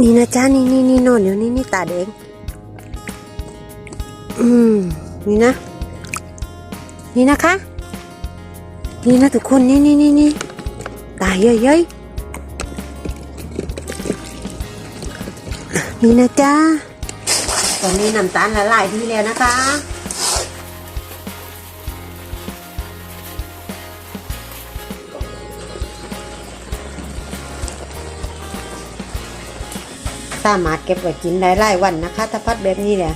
นี่นะจ๊ะนี่นี่นี่นอนอยู่นี่นี่ตาแดงอืมนี่นะ นี่นะคะ นี่นะทุกคนนี่นี่นี่นี่ตาเย้ยๆนี่นะจ๊ะตอนนี้น้ำตาลละลายดีแล้วนะคะ สามารถเก็บไว้กินได้หลายวันนะคะ ถ้าพัดแบบนี้แหละ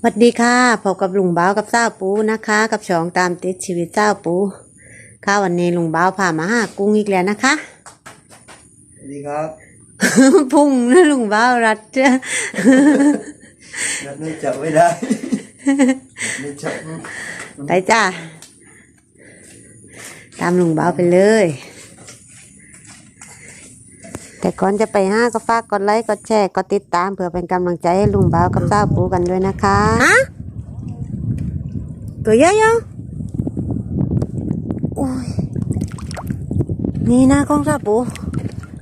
สวัสดีค่ะพบกับลุงบ้าวกับเจ้าปูนะคะ กับช่องตามติดชีวิตเจ้าปูค่ะวันนี้ลุงบ้าวพามาหากุ้งอีกแล้วนะคะสวัสดีครับ พุ่งนะลุงบ้าวรัดเจ้านัดไม่จับไม่ได้ไม่จับไปจ้าตามลุงบ้าวไปเลย แต่ก่อนจะไปห้าก็ฝากกดไลค์กดแชร์กดติดตามเพื่อเป็นกำลังใจให้ลุงบ้ากับเจ้าปูกันด้วยนะคะฮะตัวใหญ่ยังโอ้ยนี่นะกล้องเ้าปู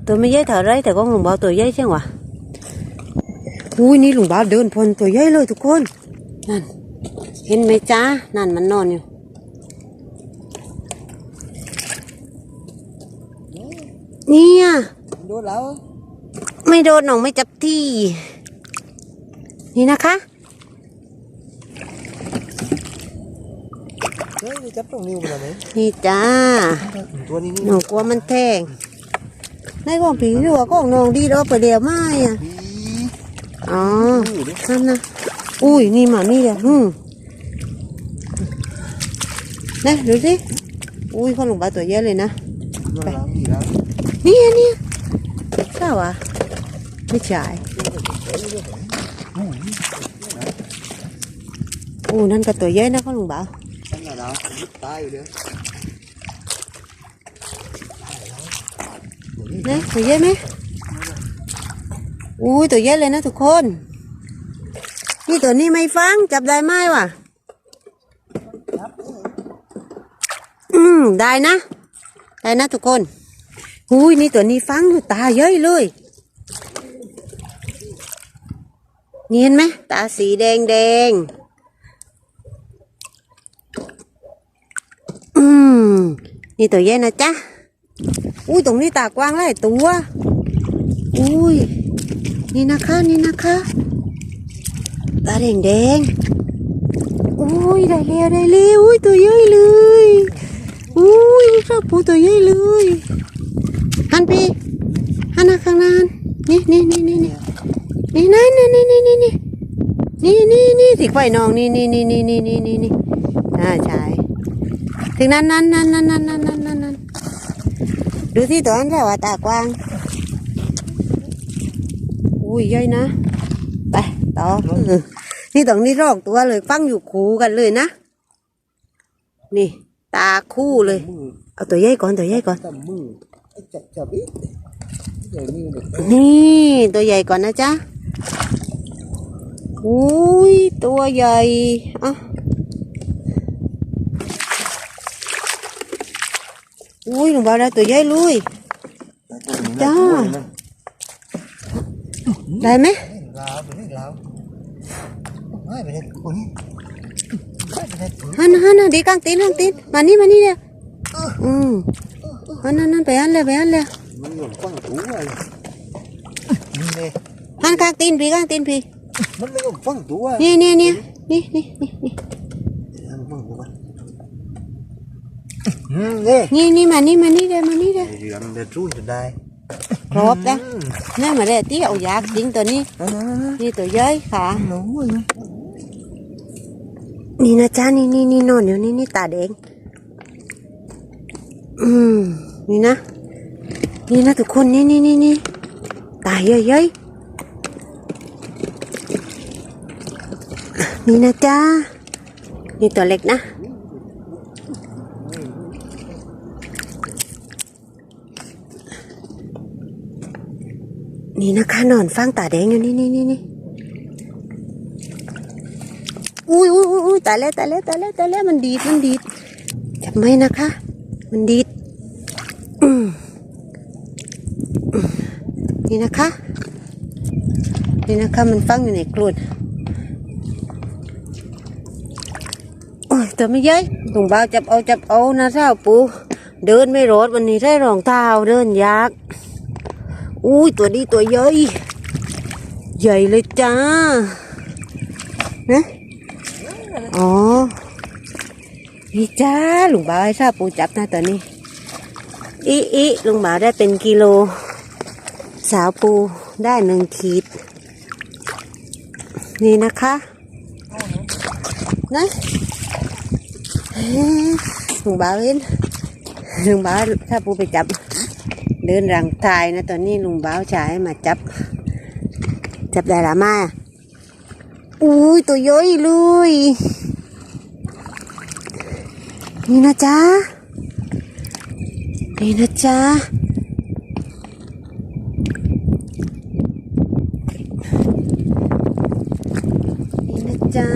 ตัวไม่ใหญ่เท่าไรแต่กล้องลุงบ้าตัวใหญ่เชียงวะอุ้ยนี่ลุงบ้าเดินพลตัวใหญ่เลยทุกคนนั่นเห็นไหมจ้านั่นมันนอนอยู่เนี่ย โดนแล้ว ไม่โดนหนองไม่จับที่ นี่นะคะเฮ้ยจับตรงนิ้วมันไหมนี่จ้าตัวนี้นี่หนองกลัวมันแทงในกองผีหรือว่าของน้องดีเราไปเดียวไม่อะดีอ๋อดูดินั่นนะอุ้ยนี่หมานี่เดียวฮึมนะดูสิอุ้ยคนหลงปลาตัวเยอะเลยนะโดนแล้วดีแล้วเนี่ย เนี่ยใช่วะไม่ใช่โอ้นั่นก็ตัวเยอะนะพ่อลุงบ่าวตั้งแต่แล้วตายอยู่เดียวนะตัวเยอะไหมอุ้ยตัวเยอะเลยนะทุกคน นี่ตัวนี้ไม่ฟังจับได้ไหมวะอืมได้นะ ได้นะทุกคน อุ้ยนี่ตัวนี้ฟังอยู่ตาเยอะเลยนี่เห็นไหมตาสีแดงแดงอืมนี่ตัวเยอะนะจ๊ะอุ้ยตรงนี้ตากว้างหลายตัวอุ้ยนี่นะคะนี่นะคะตาแดงแดงอุ้ยได้แล้วได้แล้วอุ้ยตัวใหญ่เลยอุ้ยชอบปูตัวใหญ่เลย หันพี่หันหน้าข้างหน้านี่นี่นี่นี่นี่นี่นั่นนี่นี่นี่นี่นี่นี่นี่นี่สิไฟน้องนี่นี่นี่นี่นี่นี่นี่นี่อ่าใช่ถึงนั้นนั้นนั้นนั้นนั้นนั้นนั้นนั้นนั้นดูที่ตัวนั้นแหละว่าตากว้างอุ้ยย่อยนะไปต่อเออนี่ตรงนี้รอกตัวเลยฟังอยู่คู่กันเลยนะ นี่ ตาคู่เลยมือเอาตัวใหญ่ก่อนตัวใหญ่ก่อน จับมือจับจับอีกเดี๋ยวนี้เด็กนี่ตัวใหญ่ก่อนนะจ๊ะอุ้ยตัวใหญ่อะอุ้ยหนูบอกแล้วตัวใหญ่ลุยจ้าได้ไหมลาวไปเลยลาวไม่ไปเลยคนนี้ไม่ไปเลยฮันฮันดีกลางตีนกลางตีนมานี่มานี่เดียวอืม ฮันนั่นนั่นไปฮันเลยไปฮันเลยมันหลงฟังตัวเลยนี่เลยฮันกลางตีนพี่กลางตีนพี่มันไม่หลงฟังตัวนี่นี่นี่นี่นี่นี่นี่มันฟังตัวอืมเนี่ยนี่นี่มานี่มานี่เดียวมานี่เดียวเรื่องเดือดรุ่นจะได้ครบนะนี่มาเดียวที่เอายากจริงตัวนี้นั่นนั่นนั่นนี่ตัวใหญ่ค่ะหนูเลยนี่นะจ๊ะนี่นี่นี่นอนอยู่นี่นี่ตาแดงอืม นี่นะ นี่นะทุกคนนี่นี่นี่นี่ตายเยอะๆนี่นะจ๊ะนี่ตัวเล็กนะนี่นะคะนอนฟังตาแดงอยู่นี่นี่นี่นี่อุ้ยอุ้ยอุ้ยอุ้ยตายแล้วตายแล้วตายแล้วตายแล้วมันดีดมันดีดจับไหมนะคะ มันดีดอืมอืม นี่นะคะ นี่นะคะมันฟังอยู่ในกรุดโอ้ยแต่ไม่เย้ยถุงเบาจับเอาจับเอานะเท้าปูเดินไม่รอดวันนี้ได้รองเท้าเดินยากอุ้ยตัวดีตัวใหญ่ใหญ่เลยจ้านะอ๋อนี่จ้าลุงบ่าวให้ทราบปูจับนะตอนนี้อีอีลุงบ่าวได้เป็นกิโล สาวปูได้หนึ่งขีด นี่นะคะนะเอ๊ะลุงบาวเห็นลุงบาวถ้าปูไปจับ เดินรังทายนะตอนนี้ลุงบ่าวชายมาจับ จับได้ละมาอุ้ยตัวย่อยเลยนี่นะจ๊ะนี่นะจ๊ะนี่นะจ๊ะ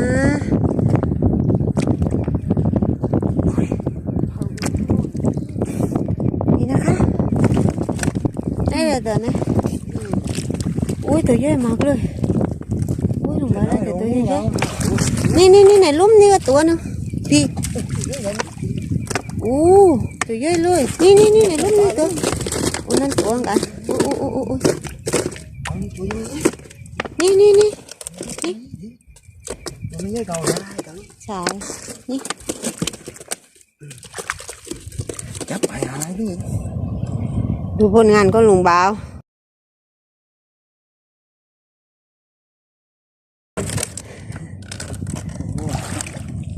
นี่นะคะ ได้เลยเดี๋ยวนะอืมอุ้ย ตัวใหญ่มากเลยอุ้ยหลงมาได้แต่ตัวใหญ่ๆนี่นี่นี่ไหนลุ่มนี่ก็ตัวหนึงพี่อู้ตัวใหญ่เลย นี่นี่นี่ไหนลุ่มนี่ตัวอุ้ยนั่นตัวกันอู้อู้อู้อู้อู้เอานี่ตัวนี้นี่นี่นี่ตัวนี้เก่าได้จังสายนี่จับไปหายดิดูผลงานก็ลุงบ่าว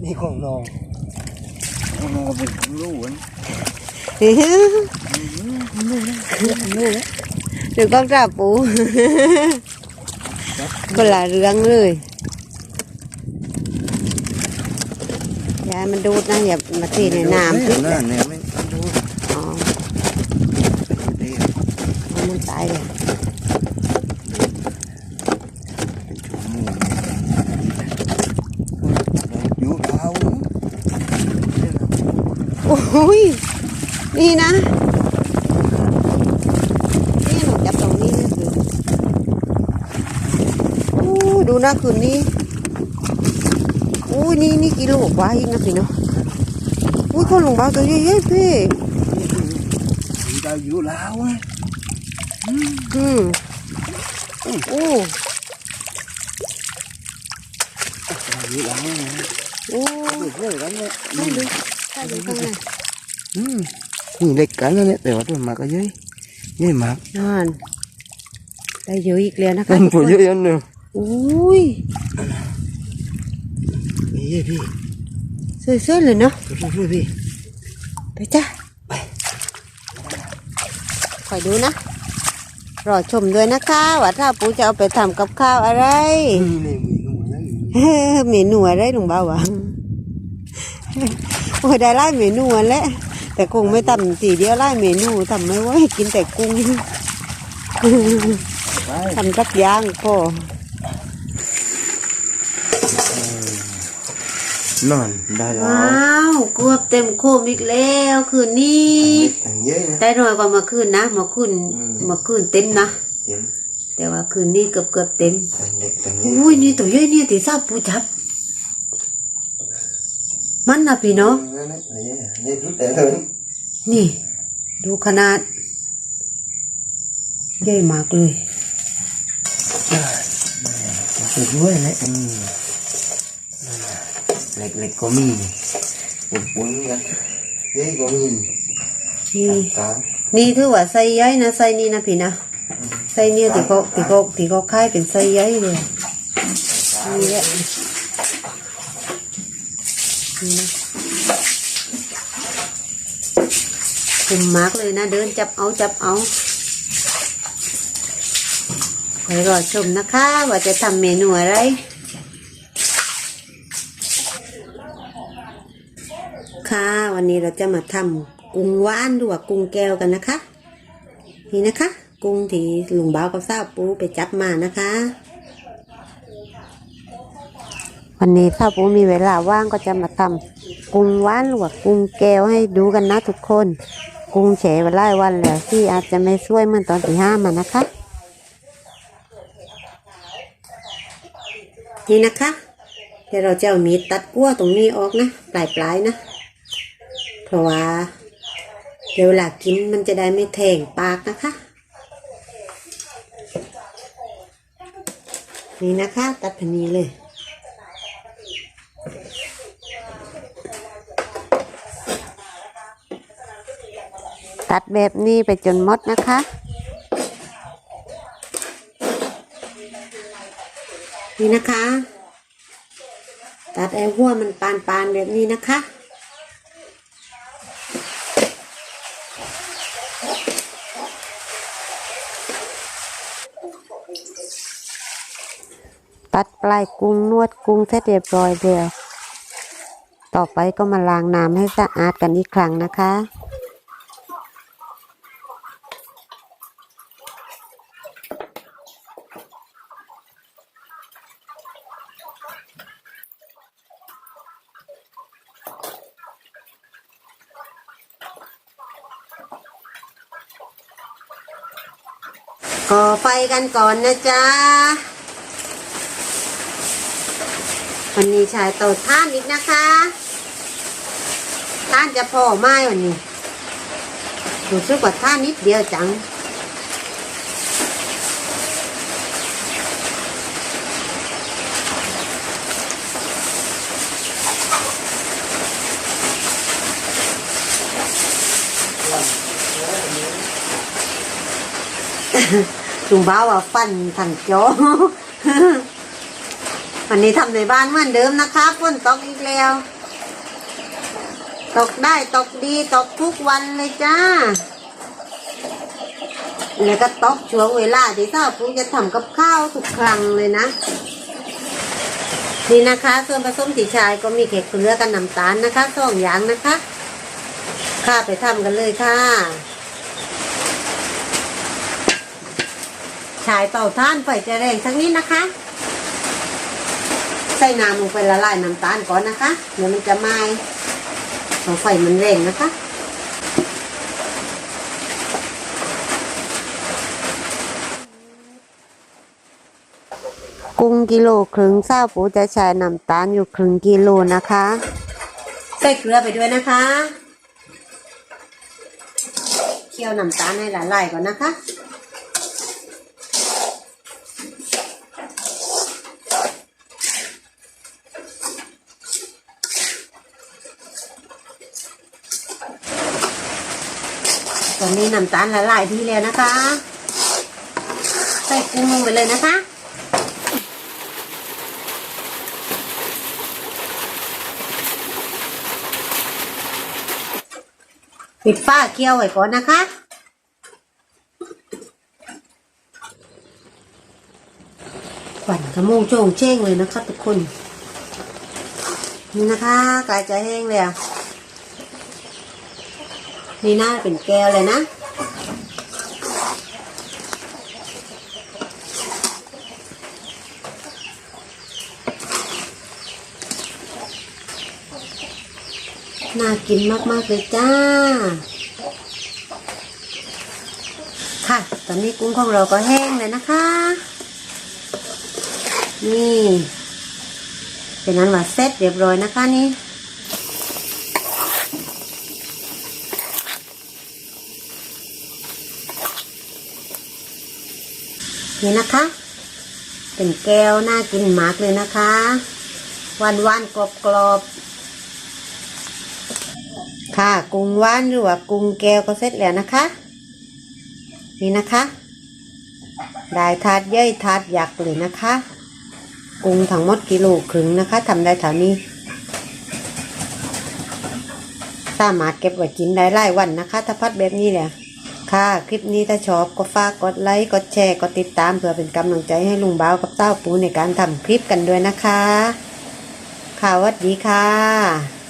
นี่ของน้องของน้องก็เป็นของลูกนะเฮ้ยลูกนะเดี๋ยวก็กราบปูก็ละเรื่องเลยอย่าให้มันดูดนะอย่ามาทีในน้ำนั่นเนี่ยไม่ดู อ๋อ ดี เอามันตายเลย อยู่เท้า โอ้ยนี่นะนี่หนูจับตรงนี้นี่คือโอ้ดูนะคืนนี้โอ้ยนี่นี่กิโลกว่าอีกนะพี่เนาะอุ้ยคนหลงเบาตัวใหญ่ๆพี่เราอยู่แล้วนะอืมโอ้อยู่แล้วนะโอ้เพื่อนกันเนี่ยไม่ดู ถ้าดูข้างในอืมนี่เล็กกันแล้วเนี่ยแต่ว่าตัวมากก็เยอะเยอะมากนั่นได้เยอะอีกแล้วนะคะเป็นผู้เยอะยันเนอะอุ้ยนี่พี่สวยๆเลยเนาะช่วยช่วยพี่ไปจ้ะคอยดูนะรอชมด้วยนะคะว่าถ้าปูจะเอาไปทำกับข้าวอะไรนี่นี่มีหนูนะเมนูอะไรลุงบ่าวะ โอ้ยได้ไล่เมนูอันแหละแต่คงไม่ทำสีเดียวไล่เมนูทำไม่ไหวกินแต่กุ้งไปทำสักอย่างก็นอนได้แล้วว้าวเกือบเต็มโคมอีกแล้วคืนนี้แต่งเยอะนะได้น้อยกว่าเมื่อคืนนะเมื่อคืนอืมเมื่อคืนเต็มนะเห็นแต่ว่าคืนนี้เกือบเกือบเต็มแต่งเด็กแต่งเยอะอุ้ยนี่ตัวใหญ่เนี่ยที่ทราบปูจับ มันนะพี่เนาะนั่นนะเยอะเยอะทุกแต่เลยนี่ ดูขนาดใหญ่มากเลยสุดด้วยนะอืมเล็กเล็กก็มีปุ่นปุ่นกันเยอะก็มีนี่ตานี่ถือว่าไซส์ใหญ่นะไซส์นี้นะพี่นะไซส์เนี่ยที่เขาที่เขาที่เขาขายเป็นไซส์ใหญ่เลยนี่แหละ นี่นะคุมมาร์กเลยนะ เดินจับเอาจับเอาไปรอชมนะคะ ว่าจะทำเมนูอะไรค่ะวันนี้เราจะมาทำกุ้งว่านหรือว่ากุ้งแก้วกันนะคะ นี่นะคะ กุ้งที่ลุงบ่าวกับสาวปูไปจับมานะคะ วันนี้ถ้าปูมีเวลาว่างก็จะมาทำกุ้งว่านหรือว่ากุ้งแก้วให้ดูกันนะทุกคน กุ้งเฉยวันไล่วันแล้วที่อาจจะไม่ช่วยเหมือนตอนที่ห้ามานะคะ นี่นะคะเดี๋ยวเราจะเอามีดตัดกั้วตรงนี้ออกนะปลายปลายนะ เพราะว่าเดี๋ยวหลักกินมันจะได้ไม่แทงปากนะคะ นี่นะคะ ตัดแผ่นนี้เลย ตัดแบบนี้ไปจนหมดนะคะ นี่นะคะ ตัดไอ้หัวมันปานปานๆแบบนี้นะคะตัดปลายกุ้งนวดกุ้งเสร็จเรียบร้อยแล้วต่อไปก็มาล้างน้ำให้สะอาดกันอีกครั้งนะคะ ก่อไฟกันก่อนนะจ๊ะ วันนี้ชายเตาท่านอีกนะคะท่านจะพอไหมวันนี้รู้สึกว่าท่านนิดเดียวจัง ลุงบ้าว่าฟันถังโจวันนี้ทำในบ้านเหมือนเดิมนะคะฝนตกอีกแล้ว ตกได้ตกดีตกทุกวันเลยจ้า แล้วก็ตกช่วงเวลาที่ถ้าปุ๊จะทำกับข้าวทุกครั้งเลยนะ นี่นะคะ ส่วนผสมที่ชายก็มีเกล็ดเกลือกับน้ำตาลนะคะสองอย่างนะคะข้าไปทำกันเลยค่ะ ฉายเป่าท่านไฟจะแรงทั้งนี้นะคะ ใส่น้ำลงไปละลายน้ำตาลก่อนนะคะเดี๋ยวมันจะไหม้เพราะไฟมันแรงนะคะกุ้งกิโลครึ่งเศร้าปูจะใช้น้ำตาลอยู่ครึ่งกิโลนะคะ ใส่เกลือไปด้วยนะคะ เคี่ยวน้ำตาลให้ละลายก่อนนะคะ อนนี้น้ำตาลละลายดีแล้วนะคะ ใส่กุ้งลงไปเลยนะคะปิดฝ้าเคี่ยวไว้ก่อนนะคะ ขวัญขโมงโจงเจ้งเลยนะคะทุกคน นี่นะคะกายจะแห้งแล้ว นี่น่าเป็นแก้วเลยนะ น่ากินมาก ๆ เลยจ้า ค่ะ ตอนนี้กุ้งของเราก็แห้งเลยนะคะ นี่ เป็นนั้นว่าเสร็จเรียบร้อยนะคะนี่ นี่นะคะ เป็นแก้วน่ากินมากเลยนะคะหวานหวานกรอบกรอบค่ะกุ้งหวานหรือว่ากุ้งแก้วก็เสร็จแล้วนะคะ นี่นะคะ ได้ถาดย่อยถาดยักษ์เลยนะคะ กุ้งทั้งหมดกิโลครึ่งนะคะทำได้เท่านี้สามารถเก็บไว้กินได้หลายวันนะคะ ถ้าพัดแบบนี้แหละ ค่ะ คลิปนี้ถ้าชอบก็ฝากกดไลค์กดแชร์กดติดตามเพื่อเป็นกำลังใจให้ลุงบ้าวกับเต้าปูในการทำคลิปกันด้วยนะคะ ค่ะสวัสดีค่ะ